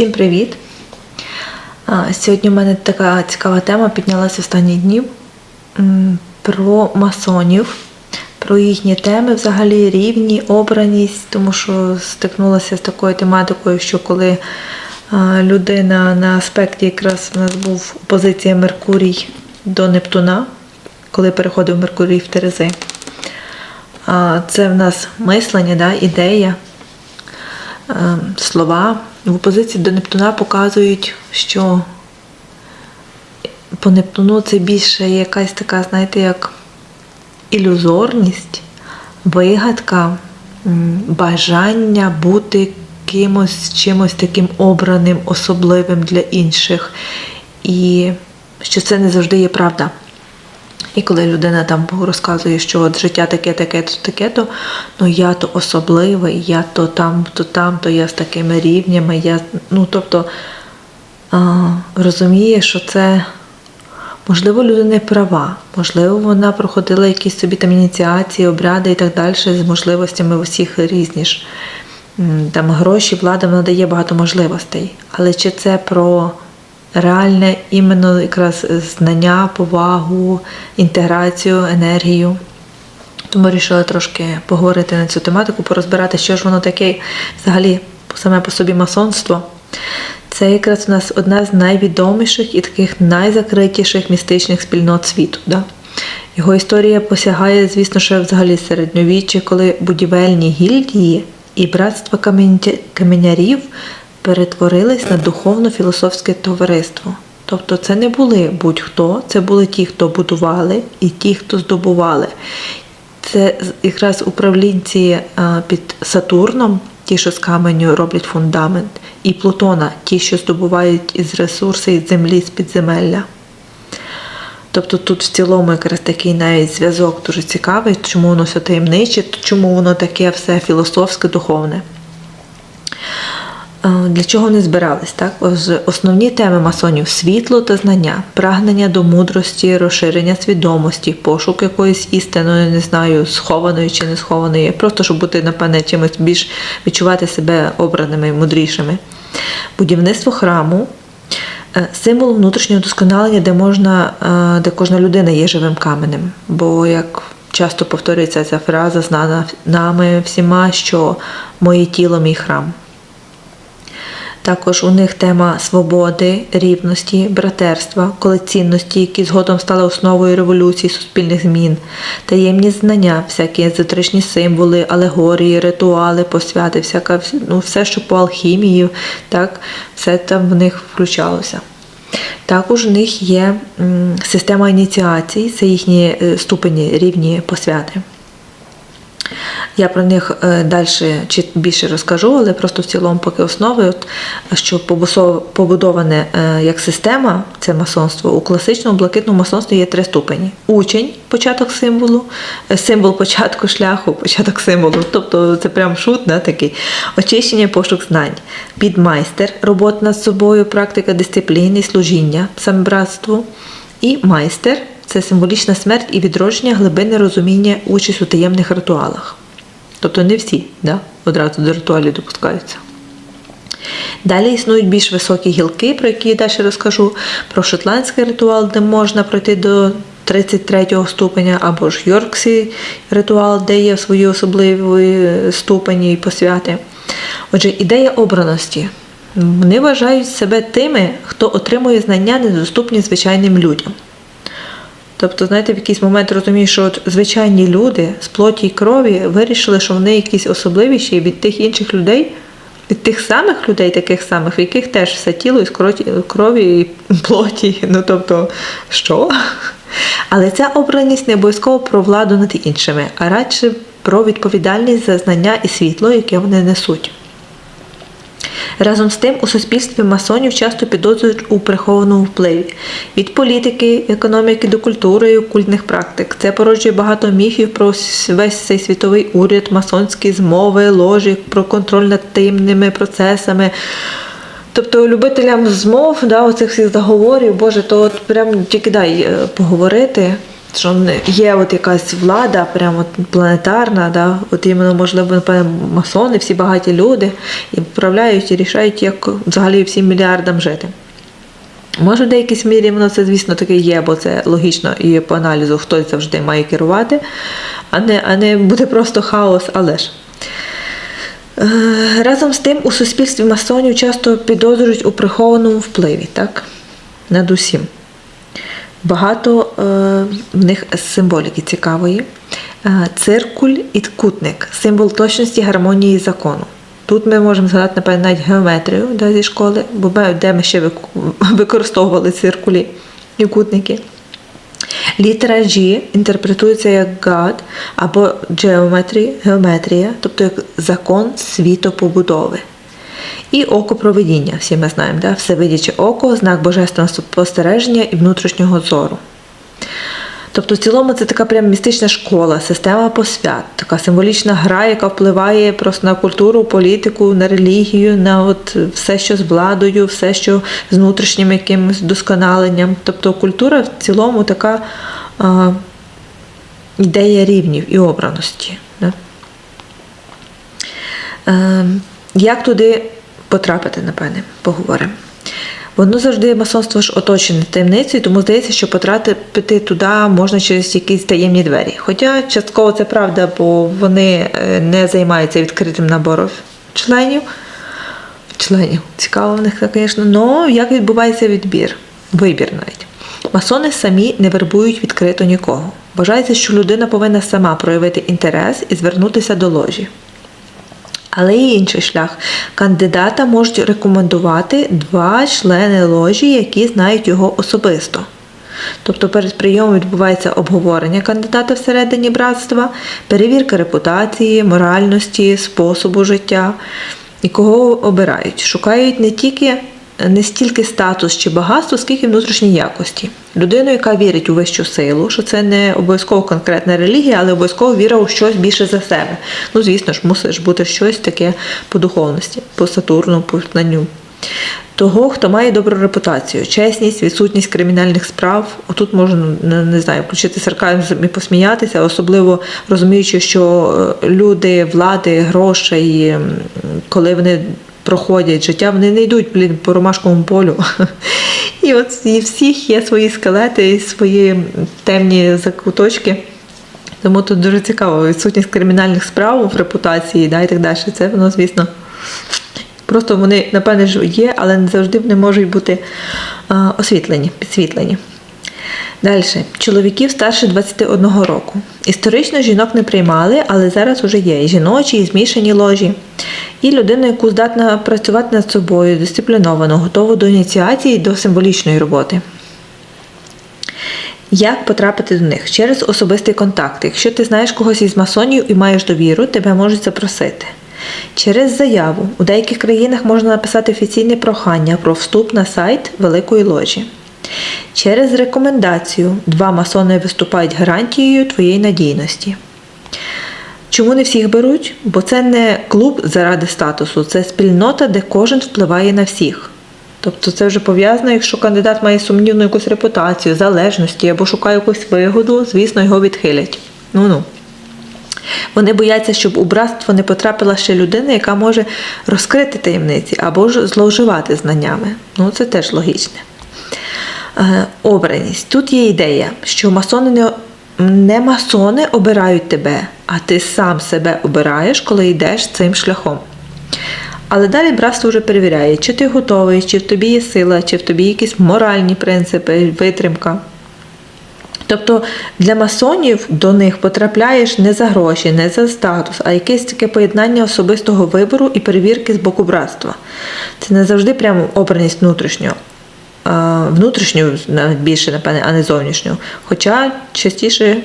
Всім привіт! Сьогодні у мене така цікава тема піднялася останні дні про масонів, про їхні теми, взагалі рівні, обраність, тому що стикнулася з такою тематикою, що коли людина на аспекті якраз у нас був позиція Меркурій до Нептуна, коли переходив Меркурій в Терези. Це в нас мислення, да, ідея слова в опозиції до Нептуна показують, що по Нептуну це більше якась така, знаєте, як ілюзорність, вигадка, бажання бути кимось, чимось таким обраним, особливим для інших. І що це не завжди є правда. І коли людина там розказує, що от життя таке, таке, то таке, то ну я то особливий, я то там, то там, то я з такими рівнями. Я, ну тобто а, розуміє, що це можливо людина права, можливо, вона проходила якісь собі там ініціації, обряди і так далі з можливостями у всіх різні ж. Там гроші, влада вона дає багато можливостей. Але чи це про реальне іменно якраз знання, повагу, інтеграцію, енергію. Тому вирішила трошки поговорити на цю тематику, порозбирати, що ж воно таке взагалі саме по собі масонство. Це якраз у нас одна з найвідоміших і таких найзакритіших містичних спільнот світу. Да? Його історія посягає, звісно, ще взагалі середньовіччя, коли будівельні гільдії і братство камінтя- каменярів перетворились на духовно-філософське товариство. Тобто це не були будь-хто, це були ті, хто будували, і ті, хто здобували. Це якраз управлінці під Сатурном, ті, що з каменю роблять фундамент, і Плутона, ті, що здобувають із ресурси із землі, з підземелля. Тобто тут в цілому якраз такий навіть зв'язок дуже цікавий, чому воно все таємниче, чому воно таке все філософське, духовне. Для чого вони збирались? Так? Основні теми масонів світло та знання, прагнення до мудрості, розширення свідомості, пошук якоїсь істини, не знаю, схованої чи не схованої, просто щоб бути, напевне, чимось більш відчувати себе обраними, і мудрішими. Будівництво храму, е, символ внутрішнього досконалення, де можна, е, де кожна людина є живим каменем. Бо як часто повторюється ця фраза, знана нами всіма, що моє тіло мій храм. Також у них тема свободи, рівності, братерства, коли цінності, які згодом стали основою революції суспільних змін, таємні знання, всякі езотеричні символи, алегорії, ритуали, посвяти, всяка, ну, все, що по алхімії, так, все там в них включалося. Також у них є система ініціацій, це їхні е, ступені рівні посвяти. Я про них е, далі чи більше розкажу, але просто в цілому поки основи, що побудоване е, як система, це масонство. У класичному блакитному масонстві є три ступені: учень, початок символу, е, символ початку шляху, початок символу. Тобто це прям шут, да, такий. Очищення, пошук знань. Підмайстер, робота над собою, практика дисципліни, служіння, самобратству. І майстер це символічна смерть і відродження глибини розуміння участь у таємних ритуалах. Тобто не всі да, одразу до ритуалів допускаються. Далі існують більш високі гілки, про які я далі розкажу, про шотландський ритуал, де можна пройти до 33 ступеня, або ж Йоркський ритуал, де є свої особливі ступені і посвяти. Отже, ідея обраності. Вони вважають себе тими, хто отримує знання, недоступні звичайним людям. Тобто, знаєте, в якийсь момент розумієш, що от звичайні люди з плоті і крові вирішили, що вони якісь особливіші від тих інших людей, від тих самих людей, таких самих, в яких теж все тіло із крові і плоті. Ну тобто, що? Але ця обраність не обов'язково про владу над іншими, а радше про відповідальність за знання і світло, яке вони несуть. Разом з тим, у суспільстві масонів часто підозрюють у прихованому впливі від політики, економіки до культури і окультних практик. Це породжує багато міфів про весь цей світовий уряд, масонські змови, ложі, про контроль над таємними процесами. Тобто любителям змов, да, оцих всіх заговорів, Боже, то от прям тільки дай е, поговорити, що є от якась влада, прямо планетарна, да? от іменно, можливо, напевно, масони, всі багаті люди, і вправляють і рішають, як взагалі всім мільярдам жити. Може, в деякійсь мірі воно це, звісно, таке є, бо це логічно і по аналізу хтось завжди має керувати, а не, а не буде просто хаос, але ж. Е, Разом з тим у суспільстві масонів часто підозрюють у прихованому впливі, так? Над усім. Багато е, в них символіки цікавої. Е, циркуль і кутник символ точності, гармонії і закону. Тут ми можемо згадати, напевно, навіть геометрію да, зі школи, бо ми- де ми ще використовували циркулі і кутники. Літера G інтерпретується як God або геометрія, тобто як закон світопобудови. І око провидіння, всі ми знаємо, да? всевидяче око, знак божественного спостереження і внутрішнього зору. Тобто, в цілому це така прям містична школа, система посвят, така символічна гра, яка впливає просто на культуру, політику, на релігію, на от все, що з владою, все, що з внутрішнім якимось досконаленням. Тобто культура в цілому така а, ідея рівнів і обраності. Да? Е, як туди потрапити, напевне, поговоримо. Воно завжди масонство ж оточене таємницею, тому здається, що потрапити туди можна через якісь таємні двері. Хоча частково це правда, бо вони е, не займаються відкритим набором членів. Членів. Цікаво в них, звісно. Але як відбувається відбір? Вибір навіть. Масони самі не вербують відкрито нікого. Вважається, що людина повинна сама проявити інтерес і звернутися до ложі. Але є інший шлях. Кандидата можуть рекомендувати два члени ложі, які знають його особисто. Тобто перед прийомом відбувається обговорення кандидата всередині братства, перевірка репутації, моральності, способу життя і кого обирають. Шукають не тільки не стільки статус чи багатство, скільки внутрішні якості. Людину, яка вірить у вищу силу, що це не обов'язково конкретна релігія, але обов'язково віра у щось більше за себе. Ну, звісно ж, мусиш бути щось таке по духовності, по Сатурну, по знанню. Того, хто має добру репутацію, чесність, відсутність кримінальних справ. Отут можна не, знаю, включити сарказм і посміятися, особливо розуміючи, що е, люди, влади, грошей, коли вони проходять життя, вони не йдуть блін, по ромашковому полю. І от і всіх є свої скелети, і свої темні закуточки. Тому тут дуже цікаво, відсутність кримінальних справ в репутації да, і так далі. Це воно, звісно, просто вони, напевне, ж є, але не завжди вони можуть бути освітлені, підсвітлені. Далі. Чоловіків старше 21 року. Історично жінок не приймали, але зараз вже є і жіночі, і змішані ложі. І людина, яку здатна працювати над собою, дисципліновано, готова до ініціації до символічної роботи. Як потрапити до них? Через особистий контакт. Якщо ти знаєш когось із масонів і маєш довіру, тебе можуть запросити. Через заяву. У деяких країнах можна написати офіційне прохання про вступ на сайт Великої ложі. Через рекомендацію. Два масони виступають гарантією твоєї надійності. Чому не всіх беруть? Бо це не клуб заради статусу, це спільнота, де кожен впливає на всіх. Тобто це вже пов'язано, якщо кандидат має сумнівну якусь репутацію, залежності або шукає якусь вигоду, звісно, його відхилять. Ну-ну. Вони бояться, щоб у братство не потрапила ще людина, яка може розкрити таємниці або ж зловживати знаннями. Ну, це теж логічне. Е, обраність. Тут є ідея, що масони не, не масони обирають тебе, а ти сам себе обираєш, коли йдеш цим шляхом. Але далі братство вже перевіряє, чи ти готовий, чи в тобі є сила, чи в тобі якісь моральні принципи, витримка. Тобто для масонів до них потрапляєш не за гроші, не за статус, а якесь таке поєднання особистого вибору і перевірки з боку братства. Це не завжди прямо обраність внутрішнього. А, Внутрішню більше, напевне, а не зовнішню. Хоча частіше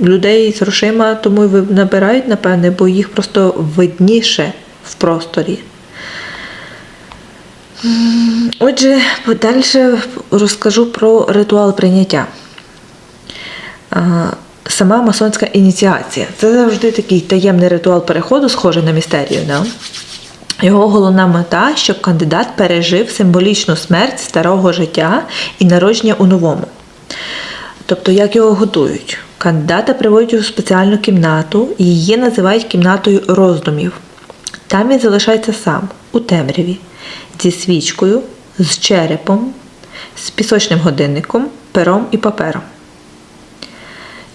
людей з грошима тому й набирають, напевне, бо їх просто видніше в просторі. Отже, далі розкажу про ритуал прийняття. Сама масонська ініціація. Це завжди такий таємний ритуал переходу, схожий на містерію. Да? Його головна мета, щоб кандидат пережив символічну смерть старого життя і народження у новому. тобто як його готують. Кандидата приводять у спеціальну кімнату і її називають кімнатою роздумів. Там він залишається сам, у темряві, зі свічкою, з черепом, з пісочним годинником, пером і папером.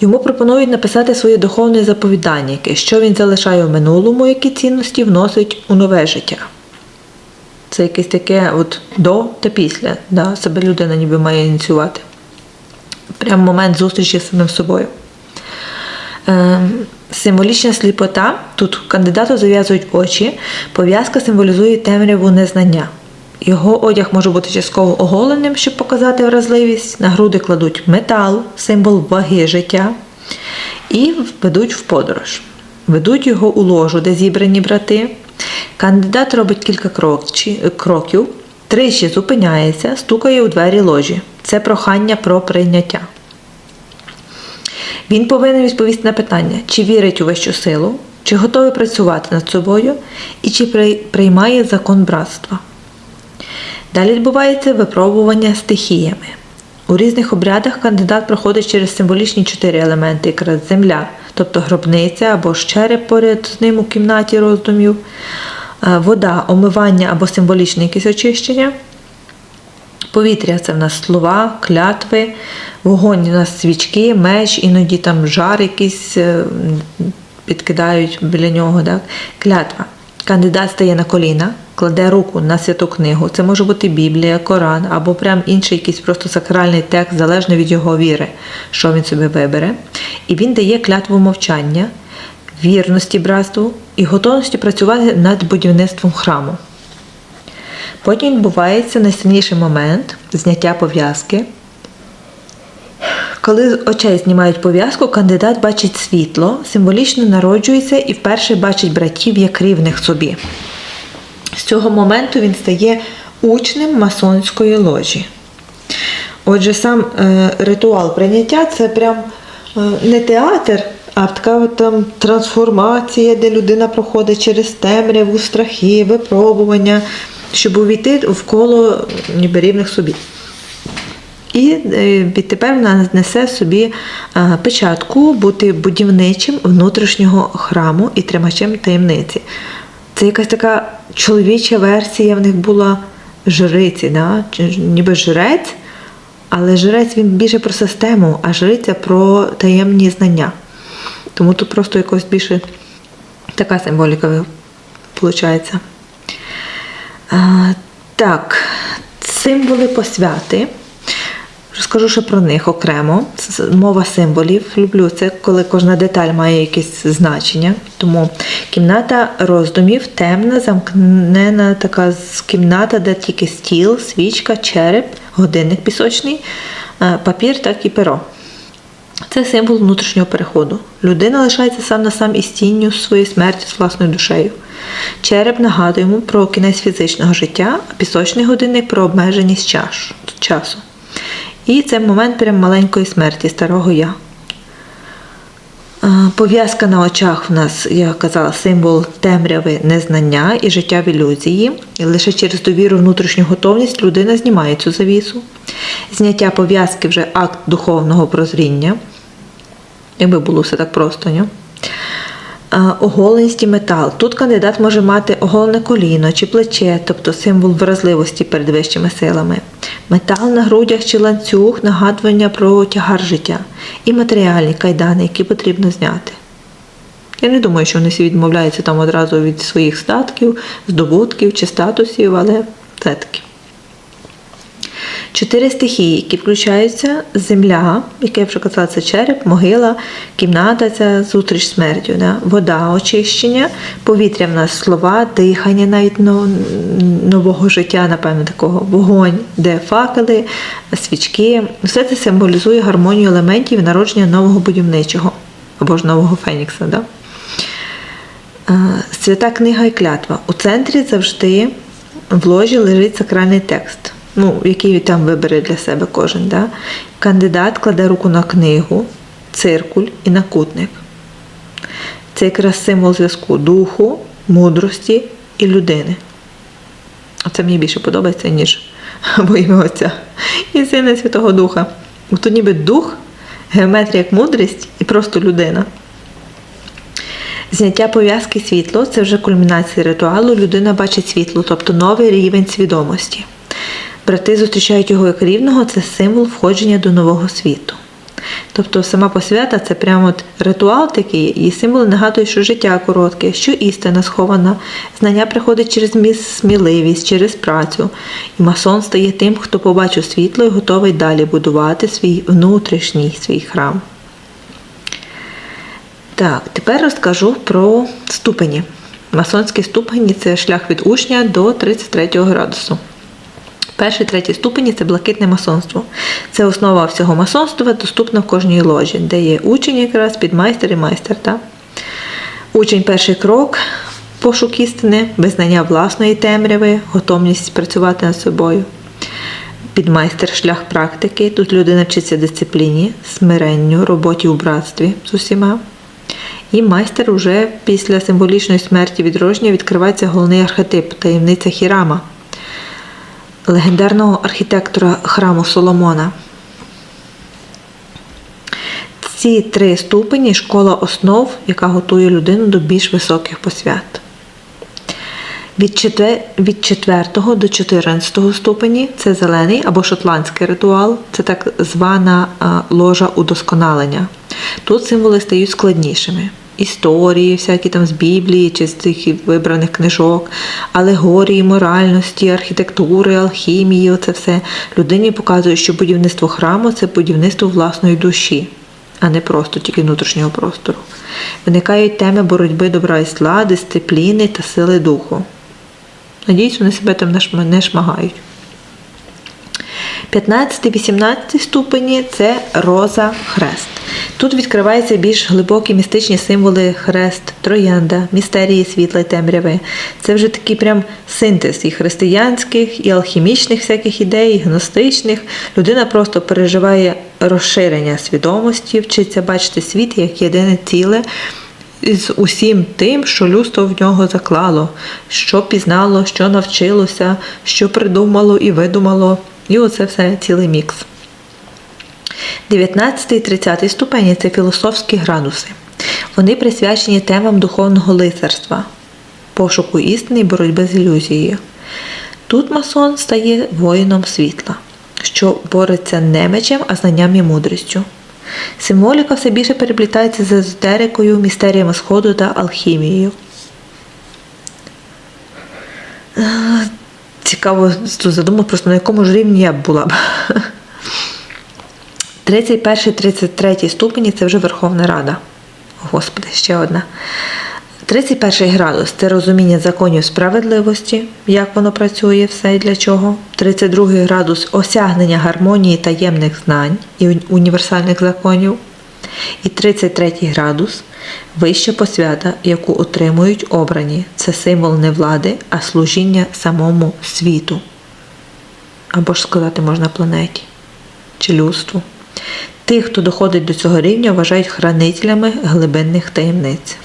Йому пропонують написати своє духовне заповідання, що він залишає в минулому, які цінності вносить у нове життя. Це якесь таке от до та після. Да? Себе людина ніби має ініціювати. Прям момент зустрічі з самим собою. Е, символічна сліпота. Тут кандидату зав'язують очі. Пов'язка символізує темряву незнання. Його одяг може бути частково оголеним, щоб показати вразливість. На груди кладуть метал, символ ваги життя, і ведуть в подорож. Ведуть його у ложу, де зібрані брати. Кандидат робить кілька кроків, тричі зупиняється, стукає у двері ложі. Це прохання про прийняття. Він повинен відповісти на питання, чи вірить у вищу силу, чи готовий працювати над собою, і чи приймає закон братства. Далі відбувається випробування стихіями. У різних обрядах кандидат проходить через символічні чотири елементи, якраз земля, тобто гробниця або ж череп поряд з ним у кімнаті роздумів, е, вода, омивання або символічне якесь очищення. Повітря це в нас слова, клятви, вогонь у нас свічки, меч, іноді там жар якийсь е, підкидають біля нього. Так? Клятва. Кандидат стає на коліна, кладе руку на святу книгу. Це може бути Біблія, Коран або прям інший якийсь просто сакральний текст, залежно від його віри, що він собі вибере. І він дає клятву мовчання, вірності братству і готовності працювати над будівництвом храму. Потім відбувається найсильніший момент зняття пов'язки. Коли з очей знімають пов'язку, кандидат бачить світло, символічно народжується і вперше бачить братів як рівних собі. З цього моменту він стає учнем масонської ложі. Отже, сам е, ритуал прийняття це прям е, не театр, а така там трансформація, де людина проходить через темряву, страхи, випробування, щоб увійти в коло ніби рівних собі. І е, відтепер вона несе собі е, печатку бути будівничим внутрішнього храму і тримачем таємниці. Це якась така чоловіча версія в них була жриці, да? Ніби жрець, але жрець він більше про систему, а жриця про таємні знання. Тому тут просто якось більше така символіка виходить. Так, символи посвяти. Розкажу ще про них окремо. Мова символів. Люблю це, коли кожна деталь має якесь значення. Тому кімната роздумів темна, замкнена така кімната, де тільки стіл, свічка, череп, годинник пісочний, е, папір, так і перо. Це символ внутрішнього переходу. Людина лишається сам на сам із тінню своєї смерті з власною душею. Череп нагадує йому про кінець фізичного життя, а пісочний годинник про обмеженість часу. І це момент прям маленької смерті старого я. Е, Пов'язка на очах в нас, я казала, символ темряви незнання і життя в ілюзії. І лише через довіру внутрішню готовність людина знімає цю завісу. Зняття пов'язки вже акт духовного прозріння. Якби було все так просто, ні? Оголеність і метал. Тут кандидат може мати оголене коліно чи плече, тобто символ вразливості перед вищими силами. Метал на грудях чи ланцюг нагадування про тягар життя. І матеріальні кайдани, які потрібно зняти. Я не думаю, що вони всі відмовляються там одразу від своїх статків, здобутків чи статусів, але все-таки. Чотири стихії, які включаються земля, яке я вже казала, це череп, могила, кімната це зустріч смертю, да? вода, очищення, повітря в нас слова, дихання навіть но- нового життя, напевно, такого, вогонь, де факели, свічки. Все це символізує гармонію елементів і народження нового будівничого або ж нового фенікса. Да? Е, Свята книга і клятва. У центрі завжди в ложі лежить сакральний текст, ну, який там вибере для себе кожен. Да? Кандидат кладе руку на книгу, циркуль і накутник. Це якраз символ зв'язку духу, мудрості і людини. Це мені більше подобається, ніж во ім'я Отця і Сина Святого Духа. Тут ніби дух Геометрія як мудрість і просто людина. Зняття пов'язки світло це вже кульмінація ритуалу. Людина бачить світло, тобто новий рівень свідомості. Брати зустрічають його як рівного, це символ входження до нового світу. Тобто сама посвята це прямо от ритуал такий, і символ нагадує, що життя коротке, що істина схована, знання приходить через міс- сміливість, через працю. І масон стає тим, хто побачив світло і готовий далі будувати свій внутрішній свій храм. Так, тепер розкажу про ступені. Масонські ступені це шлях від учня до 33 градусу. Перший, третій ступені це блакитне масонство. Це основа всього масонства, доступна в кожній ложі, де є учень якраз підмайстер і майстер. Так? Учень перший крок, пошук істини, визнання власної темряви, готовність працювати над собою. Підмайстер шлях практики. Тут людина вчиться дисципліні, смиренню, роботі у братстві з усіма. І майстер уже після символічної смерті відродження відкривається головний архетип таємниця Хірама, легендарного архітектора храму Соломона. Ці три ступені школа основ, яка готує людину до більш високих посвят. Від 4, до 14 ступені це зелений або шотландський ритуал, це так звана ложа удосконалення. Тут символи стають складнішими. Історії, всякі там з Біблії чи з цих вибраних книжок, алегорії, моральності, архітектури, алхімії, оце все. Людині показує, що будівництво храму це будівництво власної душі, а не просто тільки внутрішнього простору. Виникають теми боротьби добра і зла, дисципліни та сили духу. Надіюсь, вони себе там не шмагають. 15-18 ступені це роза хрест. Тут відкриваються більш глибокі містичні символи хрест, троянда, містерії світла й темряви. Це вже такий прям синтез і християнських, і алхімічних всяких ідей, і гностичних. Людина просто переживає розширення свідомості, вчиться бачити світ як єдине ціле з усім тим, що людство в нього заклало, що пізнало, що навчилося, що придумало і видумало. І оце все цілий мікс. 19 і 30 ступені це філософські градуси. Вони присвячені темам духовного лицарства, пошуку істини і боротьби з ілюзією. Тут масон стає воїном світла, що бореться не мечем, а знанням і мудрістю. Символіка все більше переплітається з езотерикою, містеріями Сходу та алхімією. Е, Цікаво задумав просто на якому ж рівні я була б. 31-33 ступені це вже Верховна Рада. Господи, ще одна. 31 градус це розуміння законів справедливості, як воно працює, все і для чого. 32 градус осягнення гармонії таємних знань і універсальних законів. І 33 градус вища посвята, яку отримують обрані. Це символ не влади, а служіння самому світу. Або ж сказати можна планеті чи людству. Тих, хто доходить до цього рівня, вважають хранителями глибинних таємниць.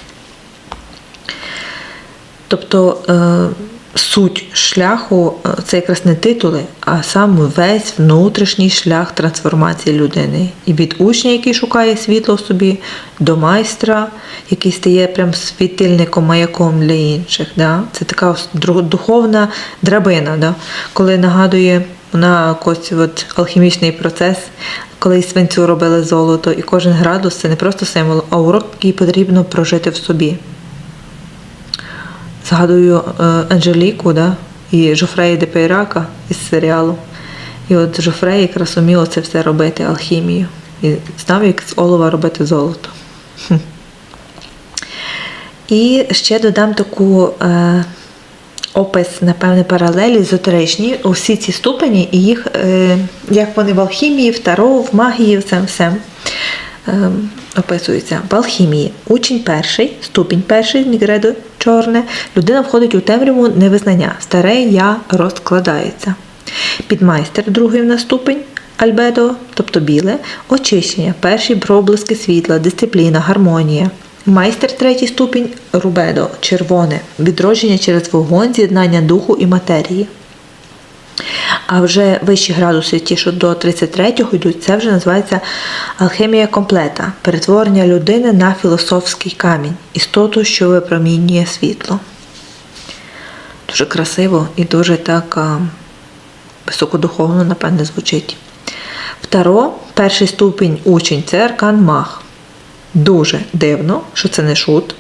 Тобто е, суть шляху е, це якраз не титули, а сам весь внутрішній шлях трансформації людини. І від учня, який шукає світло в собі, до майстра, який стає прям світильником, маяком для інших. Да? Це така духовна драбина, да? коли нагадує вона якось от алхімічний процес, коли із свинцю робили золото, і кожен градус це не просто символ, а урок, який потрібно прожити в собі. Згадую е, Анжеліку да? і Жофрея де Пейрака із серіалу. І от Жофрей якраз уміло це все робити, алхімію. І знав, як з олова робити золото. Хм. І ще додам таку е, опис, напевне, паралелі езотеричні, усі ці ступені, і їх, е, як вони в алхімії, в таро, в магії, в цьому е, описуються. В алхімії учень перший, ступінь перший, нігредо чорне, людина входить у темряву невизнання. Старе я розкладається. Підмайстер другий на ступень. Альбедо, тобто біле, очищення, перші проблиски світла, дисципліна, гармонія. Майстер третій ступінь рубедо, червоне, відродження через вогонь, з'єднання духу і матерії. А вже вищі градуси, ті, що до 33-го йдуть, це вже називається алхемія комплета, перетворення людини на філософський камінь, істоту, що випромінює світло. Дуже красиво і дуже так а, високодуховно, напевне, звучить. Второ, перший ступінь учень це аркан маг. Дуже дивно, що це не шут,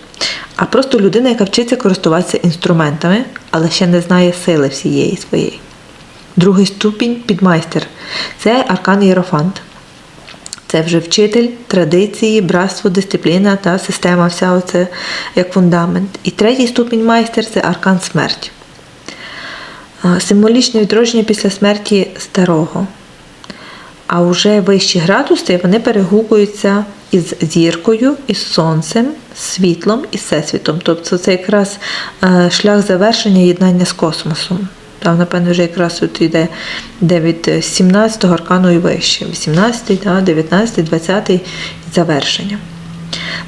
а просто людина, яка вчиться користуватися інструментами, але ще не знає сили всієї своєї. Другий ступінь підмайстер це аркан Єрофант. Це вже вчитель, традиції, братство, дисципліна та система, вся оце як фундамент. І третій ступінь майстер це аркан смерть. Символічне відродження після смерті старого. А вже вищі градуси вони перегукуються із зіркою, із сонцем, світлом і всесвітом. Тобто це якраз е, шлях завершення єднання з космосом. Там, напевно, вже якраз тут йде де від 17-го аркану і вище, 18, да, 19, 20 завершення.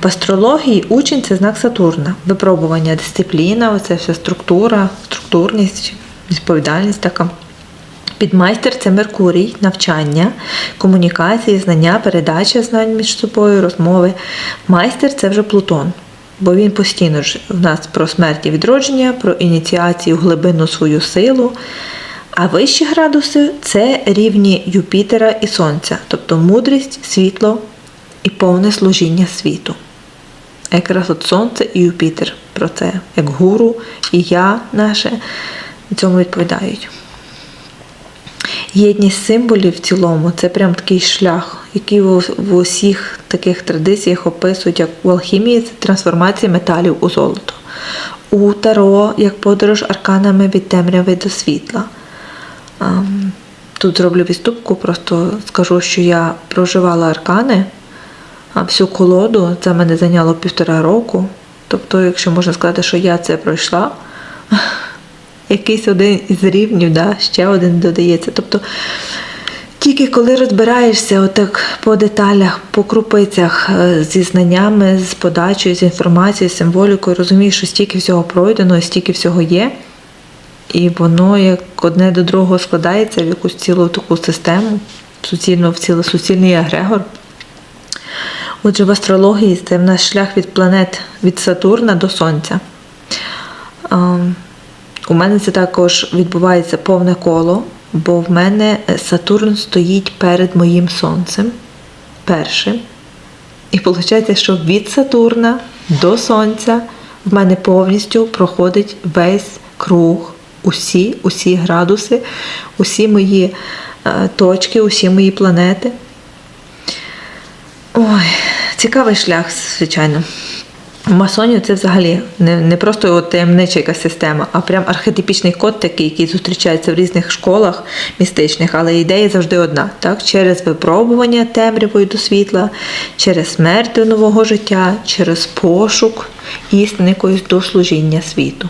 В астрології учень це знак Сатурна, випробування, дисципліна, оце вся структура, структурність, відповідальність така. Підмайстер це Меркурій, навчання, комунікації, знання, передача знань між собою, розмови. Майстер це вже Плутон, бо він постійно ж в нас про смерть і відродження, про ініціацію, глибину свою силу. А вищі градуси це рівні Юпітера і Сонця, тобто мудрість, світло і повне служіння світу. Якраз от Сонце і Юпітер про це, як гуру і я наше цьому відповідають. Єдність символів в цілому це прям такий шлях, який в, усіх таких традиціях описують, як в алхімії це трансформація металів у золото. У Таро як подорож арканами від темряви до світла. Тут зроблю відступку, просто скажу, що я проживала аркани, а всю колоду це мене зайняло півтора року. Тобто, якщо можна сказати, що я це пройшла, якийсь один із рівнів, да, ще один додається. Тобто тільки коли розбираєшся отак по деталях, по крупицях е, зі знаннями, з подачею, з інформацією, з символікою, розумієш, що стільки всього пройдено, стільки всього є, і воно як одне до другого складається в якусь цілу таку систему, суцільно в цілий суцільний егрегор. Отже, в астрології це в нас шлях від планет від Сатурна до Сонця. У мене це також відбувається повне коло, бо в мене Сатурн стоїть перед моїм сонцем першим. І виходить, що від Сатурна до Сонця в мене повністю проходить весь круг, усі, усі градуси, усі мої е, точки, усі мої планети. Ой, цікавий шлях, звичайно. Масонів це взагалі не, не просто таємнича якась система, а прям архетипічний код такий, який зустрічається в різних школах містичних, але ідея завжди одна. Так? Через випробування темрявою до світла, через смерть до нового життя, через пошук істини якоїсь до служіння світу.